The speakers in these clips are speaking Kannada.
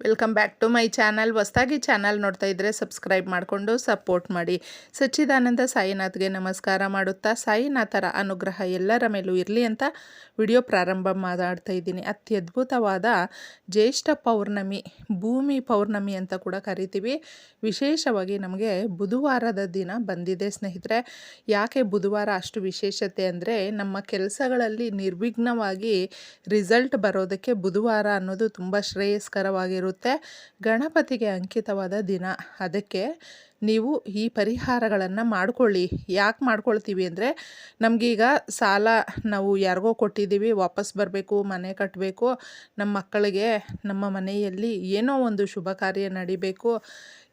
Welcome back to my channel ಹೊಸ್ದಾಗಿ ಚಾನಲ್ ನೋಡ್ತಾ ಇದ್ದರೆ ಸಬ್ಸ್ಕ್ರೈಬ್ ಮಾಡಿಕೊಂಡು ಸಪೋರ್ಟ್ ಮಾಡಿ. ಸಚ್ಚಿದಾನಂದ ಸಾಯಿನಾಥ್ಗೆ ನಮಸ್ಕಾರ ಮಾಡುತ್ತಾ ಸಾಯಿನಾಥರ ಅನುಗ್ರಹ ಎಲ್ಲರ ಮೇಲೂ ಇರಲಿ ಅಂತ ವಿಡಿಯೋ ಪ್ರಾರಂಭ ಮಾತಾಡ್ತಾ ಇದ್ದೀನಿ. ಅತ್ಯದ್ಭುತವಾದ ಜ್ಯೇಷ್ಠ ಪೌರ್ಣಮಿ, ಭೂಮಿ ಪೌರ್ಣಮಿ ಅಂತ ಕೂಡ ಕರಿತೀವಿ. ವಿಶೇಷವಾಗಿ ನಮಗೆ ಬುಧವಾರದ ದಿನ ಬಂದಿದೆ ಸ್ನೇಹಿತರೆ. ಯಾಕೆ ಬುಧವಾರ ಅಷ್ಟು ವಿಶೇಷತೆ ಅಂದರೆ ನಮ್ಮ ಕೆಲಸಗಳಲ್ಲಿ ನಿರ್ವಿಘ್ನವಾಗಿ ರಿಸಲ್ಟ್ ಬರೋದಕ್ಕೆ ಬುಧವಾರ ಅನ್ನೋದು ತುಂಬ ಶ್ರೇಯಸ್ಕರವಾಗಿರುತ್ತೆ ಗಣಪತಿಗೆ ಅಂಕಿತವಾದ ದಿನ. ಅದಕ್ಕೆ ನೀವು ಈ ಪರಿಹಾರಗಳನ್ನು ಮಾಡ್ಕೊಳ್ಳಿ. ಯಾಕೆ ಮಾಡ್ಕೊಳ್ತೀವಿ ಅಂದರೆ, ನಮಗೀಗ ಸಾಲ ನಾವು ಯಾರಿಗೋ ಕೊಟ್ಟಿದ್ದೀವಿ, ವಾಪಸ್ ಬರಬೇಕು, ಮನೆ ಕಟ್ಟಬೇಕು ನಮ್ಮ ಮಕ್ಕಳಿಗೆ ನಮ್ಮ ಮನೆಯಲ್ಲಿ ಏನೋ ಒಂದು ಶುಭ ಕಾರ್ಯ ನಡಿಬೇಕು,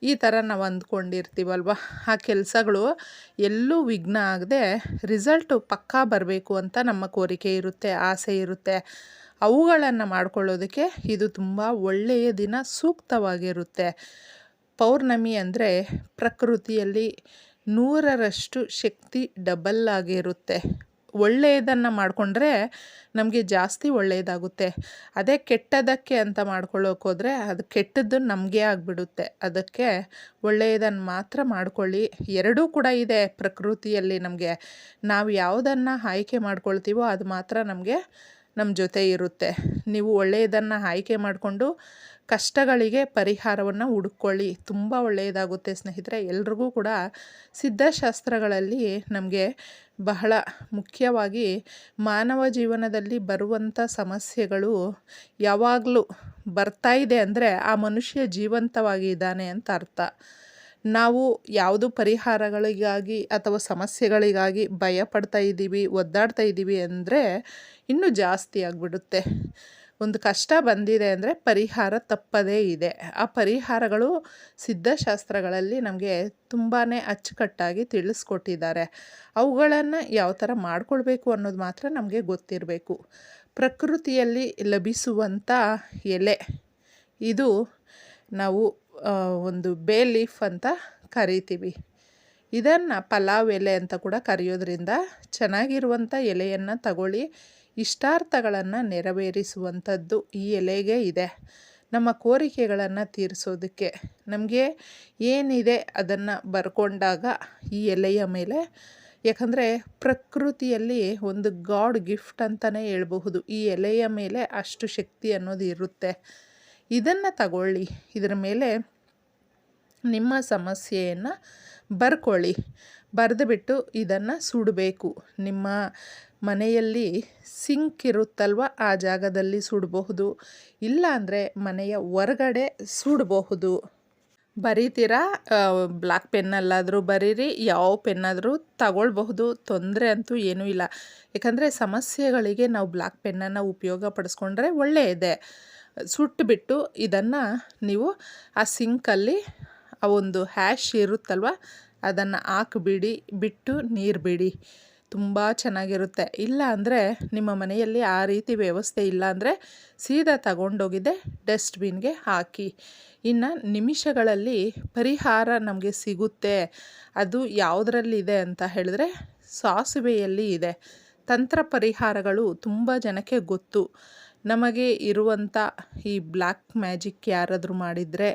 ಈ ಥರ ನಾವು ಅಂದ್ಕೊಂಡಿರ್ತೀವಲ್ವ? ಆ ಕೆಲಸಗಳು ಎಲ್ಲೂ ವಿಘ್ನ ಆಗದೆ ರಿಸಲ್ಟು ಪಕ್ಕಾ ಬರಬೇಕು ಅಂತ ನಮ್ಮ ಕೋರಿಕೆ ಇರುತ್ತೆ, ಆಸೆ ಇರುತ್ತೆ. ಅವುಗಳನ್ನು ಮಾಡ್ಕೊಳ್ಳೋದಕ್ಕೆ ಇದು ತುಂಬ ಒಳ್ಳೆಯ ದಿನ ಸೂಕ್ತವಾಗಿರುತ್ತೆ. ಪೌರ್ಣಮಿ ಅಂದರೆ ಪ್ರಕೃತಿಯಲ್ಲಿ ನೂರರಷ್ಟು ಶಕ್ತಿ ಡಬಲ್ ಆಗಿರುತ್ತೆ. ಒಳ್ಳೆಯದನ್ನು ಮಾಡಿಕೊಂಡ್ರೆ ನಮಗೆ ಜಾಸ್ತಿ ಒಳ್ಳೆಯದಾಗುತ್ತೆ. ಅದೇ ಕೆಟ್ಟದಕ್ಕೆ ಅಂತ ಮಾಡ್ಕೊಳ್ಳೋಕ್ಕೋದ್ರೆ ಅದು ಕೆಟ್ಟದ್ದು ನಮಗೆ ಆಗಿಬಿಡುತ್ತೆ. ಅದಕ್ಕೆ ಒಳ್ಳೆಯದನ್ನು ಮಾತ್ರ ಮಾಡ್ಕೊಳ್ಳಿ. ಎರಡೂ ಕೂಡ ಇದೆ ಪ್ರಕೃತಿಯಲ್ಲಿ ನಮಗೆ. ನಾವು ಯಾವುದನ್ನು ಆಯ್ಕೆ ಮಾಡ್ಕೊಳ್ತೀವೋ ಅದು ಮಾತ್ರ ನಮಗೆ ನಮ್ಮ ಜೊತೆ ಇರುತ್ತೆ. ನೀವು ಒಳ್ಳೆಯದನ್ನು ಆಯ್ಕೆ ಮಾಡಿಕೊಂಡು ಕಷ್ಟಗಳಿಗೆ ಪರಿಹಾರವನ್ನು ಹುಡುಕೊಳ್ಳಿ. ತುಂಬ ಒಳ್ಳೆಯದಾಗುತ್ತೆ ಸ್ನೇಹಿತರೆ. ಎಲ್ರಿಗೂ ಕೂಡ ಸಿದ್ಧಶಾಸ್ತ್ರಗಳಲ್ಲಿ ನಮಗೆ ಬಹಳ ಮುಖ್ಯವಾಗಿ ಮಾನವ ಜೀವನದಲ್ಲಿ ಬರುವಂಥ ಸಮಸ್ಯೆಗಳು ಯಾವಾಗಲೂ ಬರ್ತಾ ಇದೆ ಅಂದರೆ ಆ ಮನುಷ್ಯ ಜೀವಂತವಾಗಿ ಇದ್ದಾನೆ ಅಂತ ಅರ್ಥ. ನಾವು ಯಾವುದು ಪರಿಹಾರಗಳಿಗಾಗಿ ಅಥವಾ ಸಮಸ್ಯೆಗಳಿಗಾಗಿ ಭಯ ಪಡ್ತಾ ಇದ್ದೀವಿ, ಒದ್ದಾಡ್ತಾ ಇದ್ದೀವಿ ಅಂದರೆ ಇನ್ನೂ ಜಾಸ್ತಿ ಆಗಿಬಿಡುತ್ತೆ. ಒಂದು ಕಷ್ಟ ಬಂದಿದೆ ಅಂದರೆ ಪರಿಹಾರ ತಪ್ಪದೇ ಇದೆ. ಆ ಪರಿಹಾರಗಳು ಸಿದ್ಧಶಾಸ್ತ್ರಗಳಲ್ಲಿ ನಮಗೆ ತುಂಬಾ ಅಚ್ಚುಕಟ್ಟಾಗಿ ತಿಳಿಸ್ಕೊಟ್ಟಿದ್ದಾರೆ. ಅವುಗಳನ್ನು ಯಾವ ಥರ ಮಾಡ್ಕೊಳ್ಬೇಕು ಅನ್ನೋದು ಮಾತ್ರ ನಮಗೆ ಗೊತ್ತಿರಬೇಕು. ಪ್ರಕೃತಿಯಲ್ಲಿ ಲಭಿಸುವಂಥ ಎಲೆ, ಇದು ನಾವು ಒಂದು ಬೇ ಲೀಫ್ ಅಂತ ಕರಿತೀವಿ. ಇದನ್ನು ಪಲಾವ್ ಎಲೆ ಅಂತ ಕೂಡ ಕರೆಯೋದ್ರಿಂದ ಚೆನ್ನಾಗಿರುವಂಥ ಎಲೆಯನ್ನು ತಗೊಳ್ಳಿ. ಇಷ್ಟಾರ್ಥಗಳನ್ನು ನೆರವೇರಿಸುವಂಥದ್ದು ಈ ಎಲೆಗೆ ಇದೆ. ನಮ್ಮ ಕೋರಿಕೆಗಳನ್ನು ತೀರಿಸೋದಕ್ಕೆ ನಮಗೆ ಏನಿದೆ ಅದನ್ನು ಬರ್ಕೊಂಡಾಗ ಈ ಎಲೆಯ ಮೇಲೆ? ಯಾಕಂದರೆ ಪ್ರಕೃತಿಯಲ್ಲಿ ಒಂದು ಗಾಡ್ ಗಿಫ್ಟ್ ಅಂತಲೇ ಹೇಳ್ಬಹುದು. ಈ ಎಲೆಯ ಮೇಲೆ ಅಷ್ಟು ಶಕ್ತಿ ಅನ್ನೋದು ಇರುತ್ತೆ. ಇದನ್ನು ತಗೊಳ್ಳಿ. ಇದರ ಮೇಲೆ ನಿಮ್ಮ ಸಮಸ್ಯೆಯನ್ನು ಬರ್ಕೊಳ್ಳಿ. ಬರೆದುಬಿಟ್ಟು ಇದನ್ನು ಸುಡಬೇಕು. ನಿಮ್ಮ ಮನೆಯಲ್ಲಿ ಸಿಂಕ್ ಇರುತ್ತಲ್ವ? ಆ ಜಾಗದಲ್ಲಿ ಸುಡಬಹುದು. ಇಲ್ಲಾಂದರೆ ಮನೆಯ ಹೊರಗಡೆ ಸುಡಬಹುದು. ಬರೀತೀರಾ? ಬ್ಲ್ಯಾಕ್ ಪೆನ್ನಲ್ಲಾದರೂ ಬರೀರಿ, ಯಾವ ಪೆನ್ನಾದರೂ ತಗೊಳ್ಬಹುದು. ತೊಂದರೆ ಅಂತೂ ಏನೂ ಇಲ್ಲ. ಯಾಕಂದರೆ ಸಮಸ್ಯೆಗಳಿಗೆ ನಾವು ಬ್ಲ್ಯಾಕ್ ಪೆನ್ನನ್ನು ಉಪಯೋಗ ಪಡಿಸ್ಕೊಂಡ್ರೆ ಒಳ್ಳೆಯದೇ ಸುಟ್ಟುಬಿಟ್ಟು ಇದನ್ನು ನೀವು ಆ ಸಿಂಕಲ್ಲಿ ಆ ಒಂದು ಹ್ಯಾಶ್ ಇರುತ್ತಲ್ವ, ಅದನ್ನು ಹಾಕಿಬಿಡಿ, ಬಿಟ್ಟು ನೀರು ಬಿಡಿ. ತುಂಬ ಚೆನ್ನಾಗಿರುತ್ತೆ. ಇಲ್ಲ ಅಂದರೆ ನಿಮ್ಮ ಮನೆಯಲ್ಲಿ ಆ ರೀತಿ ವ್ಯವಸ್ಥೆ ಇಲ್ಲ ಅಂದರೆ ಸೀದಾ ತಗೊಂಡೋಗಿದ್ದೆ ಡಸ್ಟ್ಬಿನ್ಗೆ ಹಾಕಿ. ಇನ್ನು ನಿಮಿಷಗಳಲ್ಲಿ ಪರಿಹಾರ ನಮಗೆ ಸಿಗುತ್ತೆ. ಅದು ಯಾವುದರಲ್ಲಿದೆ ಅಂತ ಹೇಳಿದ್ರೆ ಸಾಸಿವೆಯಲ್ಲಿ ಇದೆ. ತಂತ್ರ ಪರಿಹಾರಗಳು ತುಂಬ ಜನಕ್ಕೆ ಗೊತ್ತು. ನಮಗೆ ಇರುವಂಥ ಈ ಬ್ಲ್ಯಾಕ್ ಮ್ಯಾಜಿಕ್ ಯಾರಾದರೂ ಮಾಡಿದರೆ,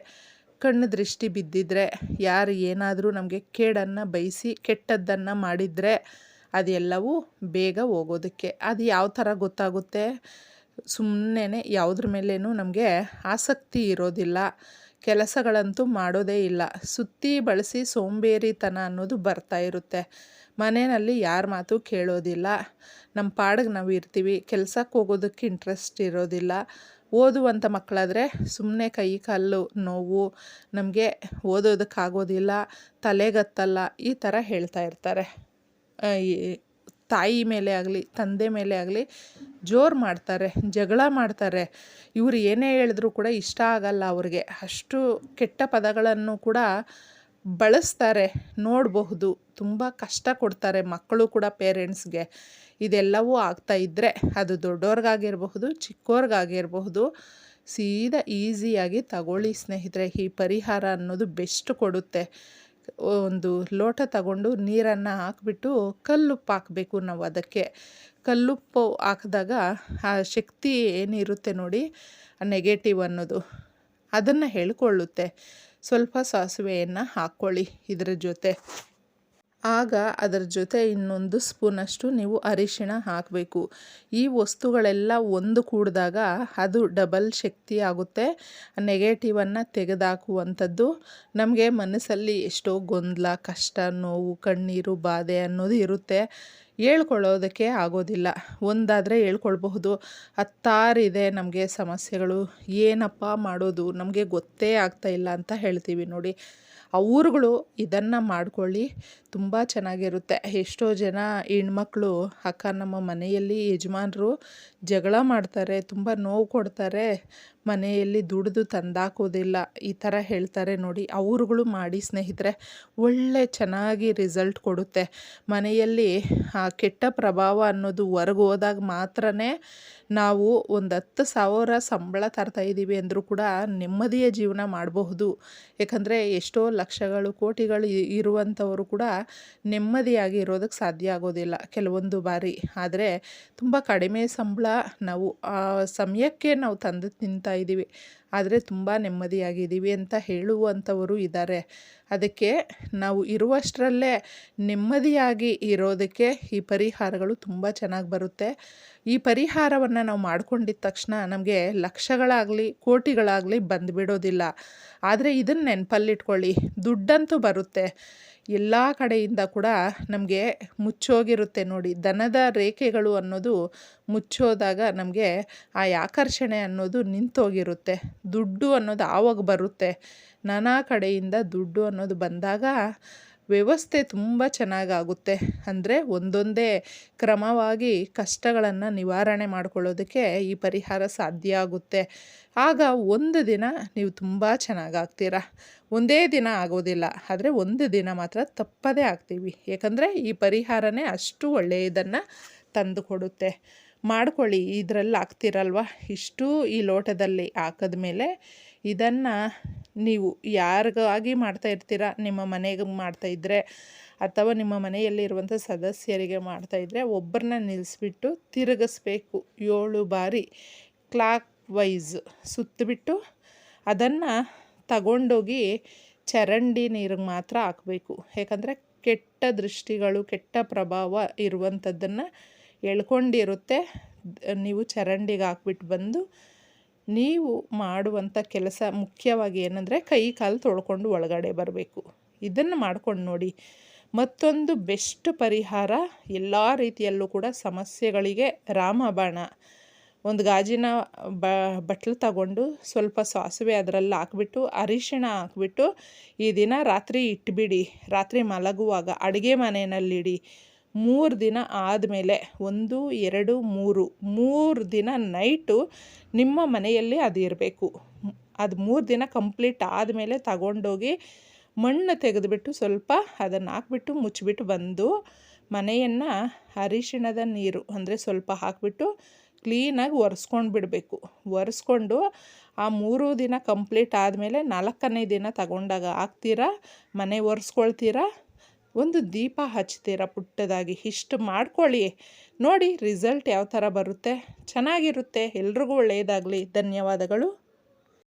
ಕಣ್ಣು ದೃಷ್ಟಿ ಬಿದ್ದಿದ್ರೆ, ಯಾರು ಏನಾದರೂ ನಮಗೆ ಕೇಡನ್ನು ಬಯಸಿ ಕೆಟ್ಟದ್ದನ್ನು ಮಾಡಿದರೆ ಅದೆಲ್ಲವೂ ಬೇಗ ಹೋಗೋದಕ್ಕೆ. ಅದು ಯಾವ ಥರ ಗೊತ್ತಾಗುತ್ತೆ? ಸುಮ್ಮನೆ ಯಾವುದ್ರ ಮೇಲೇನೂ ನಮಗೆ ಆಸಕ್ತಿ ಇರೋದಿಲ್ಲ. ಕೆಲಸಗಳಂತೂ ಮಾಡೋದೇ ಇಲ್ಲ. ಸುತ್ತಿ ಬಳಸಿ ಸೋಂಬೇರಿತನ ಅನ್ನೋದು ಬರ್ತಾ ಇರುತ್ತೆ. ಮನೆಯಲ್ಲಿ ಯಾರ ಮಾತು ಕೇಳೋದಿಲ್ಲ. ನಮ್ಮ ಪಾಡಿಗೆ ನಾವು ಇರ್ತೀವಿ. ಕೆಲಸಕ್ಕೆ ಹೋಗೋದಕ್ಕೆ ಇಂಟ್ರೆಸ್ಟ್ ಇರೋದಿಲ್ಲ. ಓದುವಂಥ ಮಕ್ಕಳಾದರೆ ಸುಮ್ಮನೆ ಕೈ ಕಾಲು ನೋವು, ನಮಗೆ ಓದೋದಕ್ಕಾಗೋದಿಲ್ಲ. ತಲೆಗತ್ತಲ್ಲ. ಈ ಥರ ಹೇಳ್ತಾ ಇರ್ತಾರೆ. ತಾಯಿ ಮೇಲೆ ಆಗಲಿ, ತಂದೆ ಮೇಲೆ ಆಗಲಿ ಜೋರು ಮಾಡ್ತಾರೆ, ಜಗಳ ಮಾಡ್ತಾರೆ. ಇವರು ಏನೇ ಹೇಳಿದ್ರು ಕೂಡ ಇಷ್ಟ ಆಗಲ್ಲ ಅವ್ರಿಗೆ. ಅಷ್ಟು ಕೆಟ್ಟ ಪದಗಳನ್ನು ಕೂಡ ಬಳಸ್ತಾರೆ, ನೋಡಬಹುದು. ತುಂಬ ಕಷ್ಟ ಕೊಡ್ತಾರೆ ಮಕ್ಕಳು ಕೂಡ ಪೇರೆಂಟ್ಸ್ಗೆ ಇದೆಲ್ಲವೂ ಆಗ್ತಾ ಇದ್ದರೆ ಅದು ದೊಡ್ಡವ್ರಿಗಾಗಿರಬಹುದು ಚಿಕ್ಕವ್ರಿಗಾಗಿರಬಹುದು ಸೀದಾ ಈಸಿಯಾಗಿ ತಗೊಳ್ಳಿ ಸ್ನೇಹಿತರೆ, ಈ ಪರಿಹಾರ ಅನ್ನೋದು ಬೆಸ್ಟ್ ಕೊಡುತ್ತೆ. ಒಂದು ಲೋಟ ತಗೊಂಡು ನೀರನ್ನು ಹಾಕಿಬಿಟ್ಟು ಕಲ್ಲುಪ್ಪು ಹಾಕಬೇಕು ನಾವು ಅದಕ್ಕೆ. ಕಲ್ಲುಪ್ಪು ಹಾಕಿದಾಗ ಆ ಶಕ್ತಿ ಏನಿರುತ್ತೆ ನೋಡಿ ನೆಗೆಟಿವ್ ಅನ್ನೋದು. ಅದನ್ನು ಹೇಳ್ಕೊಳ್ಳುತ್ತೆ. ಸ್ವಲ್ಪ ಸಾಸಿವೆಯನ್ನು ಹಾಕ್ಕೊಳ್ಳಿ ಇದರ ಜೊತೆ. ಆಗ ಅದರ ಜೊತೆ ಇನ್ನೊಂದು ಸ್ಪೂನಷ್ಟು ನೀವು ಅರಿಶಿಣ ಹಾಕಬೇಕು. ಈ ವಸ್ತುಗಳೆಲ್ಲ ಒಂದು ಕೂಡಿದಾಗ ಅದು ಡಬಲ್ ಶಕ್ತಿ ಆಗುತ್ತೆ. ನೆಗೆಟಿವನ್ನು ತೆಗೆದಾಕುವಂಥದ್ದು. ನಮಗೆ ಮನಸ್ಸಲ್ಲಿ ಎಷ್ಟೋ ಗೊಂದಲ, ಕಷ್ಟ, ನೋವು, ಕಣ್ಣೀರು, ಬಾಧೆ ಅನ್ನೋದು ಇರುತ್ತೆ. ಹೇಳ್ಕೊಳ್ಳೋದಕ್ಕೆ ಆಗೋದಿಲ್ಲ. ಒಂದಾದರೆ ಹೇಳ್ಕೊಳ್ಬಹುದು ಹತ್ತಾರಿದೆ ನಮಗೆ ಸಮಸ್ಯೆಗಳು, ಏನಪ್ಪ ಮಾಡೋದು? ನಮಗೆ ಗೊತ್ತೇ ಆಗ್ತಾ ಇಲ್ಲ ಅಂತ ಹೇಳ್ತೀವಿ ನೋಡಿ. ಅವ್ರುಗಳು ಇದನ್ನು ಮಾಡ್ಕೊಳ್ಳಿ, ತುಂಬ ಚೆನ್ನಾಗಿರುತ್ತೆ. ಎಷ್ಟೋ ಜನ ಹೆಣ್ಮಕ್ಳು, ಅಕ್ಕ ನಮ್ಮ ಮನೆಯಲ್ಲಿ ಯಜಮಾನರು ಜಗಳ ಮಾಡ್ತಾರೆ, ತುಂಬ ನೋವು ಕೊಡ್ತಾರೆ, ಮನೆಯಲ್ಲಿ ದುಡಿದು ತಂದಾಕೋದಿಲ್ಲ, ಈ ಥರ ಹೇಳ್ತಾರೆ ನೋಡಿ. ಅವ್ರುಗಳು ಮಾಡಿ ಸ್ನೇಹಿತರೆ, ಒಳ್ಳೆ ಚೆನ್ನಾಗಿ ರಿಸಲ್ಟ್ ಕೊಡುತ್ತೆ. ಮನೆಯಲ್ಲಿ ಕೆಟ್ಟ ಪ್ರಭಾವ ಅನ್ನೋದು ಹೊರಗೆ ಹೋದಾಗ ಮಾತ್ರ ನಾವು ಒಂದು ಹತ್ತು ಸಾವಿರ ಸಂಬಳ ತರ್ತಾಯಿದ್ದೀವಿ ಅಂದರೂ ಕೂಡ ನೆಮ್ಮದಿಯ ಜೀವನ ಮಾಡಬಹುದು. ಯಾಕಂದರೆ ಎಷ್ಟೋ ಲಕ್ಷಗಳು, ಕೋಟಿಗಳು ಇರುವಂಥವರು ಕೂಡ ನೆಮ್ಮದಿಯಾಗಿ ಇರೋದಕ್ಕೆ ಸಾಧ್ಯ ಆಗೋದಿಲ್ಲ ಕೆಲವೊಂದು ಬಾರಿ. ಆದರೆ ತುಂಬ ಕಡಿಮೆ ಸಂಬಳ ನಾವು ಆ ಸಮಯಕ್ಕೆ ನಾವು ತಂದು ತಿಂತಾ ಇದ್ದೀವಿ ಆದರೆ ತುಂಬ ನೆಮ್ಮದಿಯಾಗಿದ್ದೀವಿ ಅಂತ ಹೇಳುವಂಥವರು ಇದ್ದಾರೆ. ಅದಕ್ಕೆ ನಾವು ಇರುವಷ್ಟರಲ್ಲೇ ನೆಮ್ಮದಿಯಾಗಿ ಇರೋದಕ್ಕೆ ಈ ಪರಿಹಾರಗಳು ತುಂಬ ಚೆನ್ನಾಗಿ ಬರುತ್ತೆ. ಈ ಪರಿಹಾರವನ್ನು ನಾವು ಮಾಡ್ಕೊಂಡಿದ್ದ ತಕ್ಷಣ ನಮಗೆ ಲಕ್ಷಗಳಾಗಲಿ, ಕೋಟಿಗಳಾಗಲಿ ಬಂದುಬಿಡೋದಿಲ್ಲ. ಆದರೆ ಇದನ್ನು ನೆನಪಲ್ಲಿಟ್ಕೊಳ್ಳಿ, ದುಡ್ಡಂತೂ ಬರುತ್ತೆ. ಎಲ್ಲ ಕಡೆಯಿಂದ ಕೂಡ ನಮಗೆ ಮುಚ್ಚೋಗಿರುತ್ತೆ ನೋಡಿ. ದನದ ರೇಖೆಗಳು ಅನ್ನೋದು ಮುಚ್ಚೋದಾಗ ನಮಗೆ ಆ ಆಕರ್ಷಣೆ ಅನ್ನೋದು ನಿಂತೋಗಿರುತ್ತೆ. ದುಡ್ಡು ಅನ್ನೋದು ಆವಾಗ ಬರುತ್ತೆ. ನಾನಾ ಕಡೆಯಿಂದ ದುಡ್ಡು ಅನ್ನೋದು ಬಂದಾಗ ವ್ಯವಸ್ಥೆ ತುಂಬ ಚೆನ್ನಾಗಾಗುತ್ತೆ. ಅಂದರೆ ಒಂದೊಂದೇ ಕ್ರಮವಾಗಿ ಕಷ್ಟಗಳನ್ನು ನಿವಾರಣೆ ಮಾಡಿಕೊಳ್ಳೋದಕ್ಕೆ ಈ ಪರಿಹಾರ ಸಾಧ್ಯ ಆಗುತ್ತೆ. ಆಗ ಒಂದು ದಿನ ನೀವು ತುಂಬ ಚೆನ್ನಾಗಾಗ್ತೀರ? ಒಂದೇ ದಿನ ಆಗೋದಿಲ್ಲ. ಆದರೆ ಒಂದು ದಿನ ಮಾತ್ರ ತಪ್ಪದೇ ಆಗ್ತೀವಿ. ಯಾಕಂದರೆ ಈ ಪರಿಹಾರನೇ ಅಷ್ಟು ಒಳ್ಳೆಯದನ್ನು ತಂದು ಕೊಡುತ್ತೆ ಮಾಡ್ಕೊಳ್ಳಿ, ಇದರಲ್ಲಿ ಹಾಕ್ತಿರಲ್ವ ಇಷ್ಟು ಈ ಲೋಟದಲ್ಲಿ ಹಾಕಿದ ಮೇಲೆ ಇದನ್ನು ನೀವು ಯಾರಿಗಾಗಿ ಮಾಡ್ತಾ ಇರ್ತೀರ, ನಿಮ್ಮ ಮನೆಗೆ ಮಾಡ್ತಾಯಿದ್ರೆ ಅಥವಾ ನಿಮ್ಮ ಮನೆಯಲ್ಲಿರುವಂಥ ಸದಸ್ಯರಿಗೆ ಮಾಡ್ತಾಯಿದ್ರೆ ಒಬ್ಬರನ್ನ ನಿಲ್ಲಿಸ್ಬಿಟ್ಟು ತಿರುಗಿಸ್ಬೇಕು. ಏಳು ಬಾರಿ ಕ್ಲಾಕ್ ವೈಸ್ ಸುತ್ತಬಿಟ್ಟು ಅದನ್ನು ತಗೊಂಡೋಗಿ ಚರಂಡಿ ನೀರಿಗೆ ಮಾತ್ರ ಹಾಕಬೇಕು. ಯಾಕಂದರೆ ಕೆಟ್ಟ ದೃಷ್ಟಿಗಳು, ಕೆಟ್ಟ ಪ್ರಭಾವ ಇರುವಂಥದ್ದನ್ನು ಎಳ್ಕೊಂಡಿರುತ್ತೆ. ನೀವು ಚರಂಡಿಗೆ ಹಾಕ್ಬಿಟ್ಟು ಬಂದು ನೀವು ಮಾಡುವಂಥ ಕೆಲಸ ಮುಖ್ಯವಾಗಿ ಏನಂದರೆ ಕೈ ಕಾಲು ತೊಳ್ಕೊಂಡು ಒಳಗಡೆ ಬರಬೇಕು. ಇದನ್ನು ಮಾಡ್ಕೊಂಡು ನೋಡಿ. ಮತ್ತೊಂದು ಬೆಸ್ಟ್ ಪರಿಹಾರ ಎಲ್ಲ ರೀತಿಯಲ್ಲೂ ಕೂಡ ಸಮಸ್ಯೆಗಳಿಗೆ ರಾಮಬಾಣ. ಒಂದು ಗಾಜಿನ ಬ, ಬಟ್ಲು ತಗೊಂಡು ಸ್ವಲ್ಪ ಸಾಸಿವೆ ಅದರಲ್ಲಿ ಹಾಕ್ಬಿಟ್ಟು, ಅರಿಶಿಣ ಹಾಕ್ಬಿಟ್ಟು ಈ ದಿನ ರಾತ್ರಿ ಇಟ್ಬಿಡಿ. ರಾತ್ರಿ ಮಲಗುವಾಗ ಅಡುಗೆ ಮನೆಯಲ್ಲಿಡಿ. ಮೂರು ದಿನ ಆದಮೇಲೆ, ಒಂದು, ಎರಡು, ಮೂರು ಮೂರು ದಿನ ನೈಟು ನಿಮ್ಮ ಮನೆಯಲ್ಲಿ ಅದು ಇರಬೇಕು. ಅದು ಮೂರು ದಿನ ಕಂಪ್ಲೀಟ್ ಆದಮೇಲೆ ತಗೊಂಡೋಗಿ ಮಣ್ಣು ತೆಗೆದುಬಿಟ್ಟು ಸ್ವಲ್ಪ ಅದನ್ನು ಹಾಕ್ಬಿಟ್ಟು, ಮುಚ್ಚಿಬಿಟ್ಟು ಬಂದು ಮನೆಯನ್ನು ಅರಿಶಿಣದ ನೀರು ಅಂದರೆ ಸ್ವಲ್ಪ ಹಾಕಿಬಿಟ್ಟು ಕ್ಲೀನಾಗಿ ಒರೆಸ್ಕೊಂಡು ಬಿಡಬೇಕು ಒರೆಸ್ಕೊಂಡು ಆ ಮೂರು ದಿನ ಕಂಪ್ಲೀಟ್ ಆದಮೇಲೆ ನಾಲ್ಕನೇ ದಿನ ತಗೊಂಡಾಗ ಹಾಕ್ತೀರಾ? ಮನೆ ಒರೆಸ್ಕೊಳ್ತೀರಾ? ಒಂದು ದೀಪ ಹಚ್ತೀರ ಪುಟ್ಟದಾಗಿ ಇಷ್ಟು ಮಾಡ್ಕೊಳ್ಳಿ. ನೋಡಿ ರಿಸಲ್ಟ್ ಯಾವ ಥರ ಬರುತ್ತೆ? ಚೆನ್ನಾಗಿರುತ್ತೆ. ಎಲ್ರಿಗೂ ಒಳ್ಳೆಯದಾಗಲಿ. ಧನ್ಯವಾದಗಳು.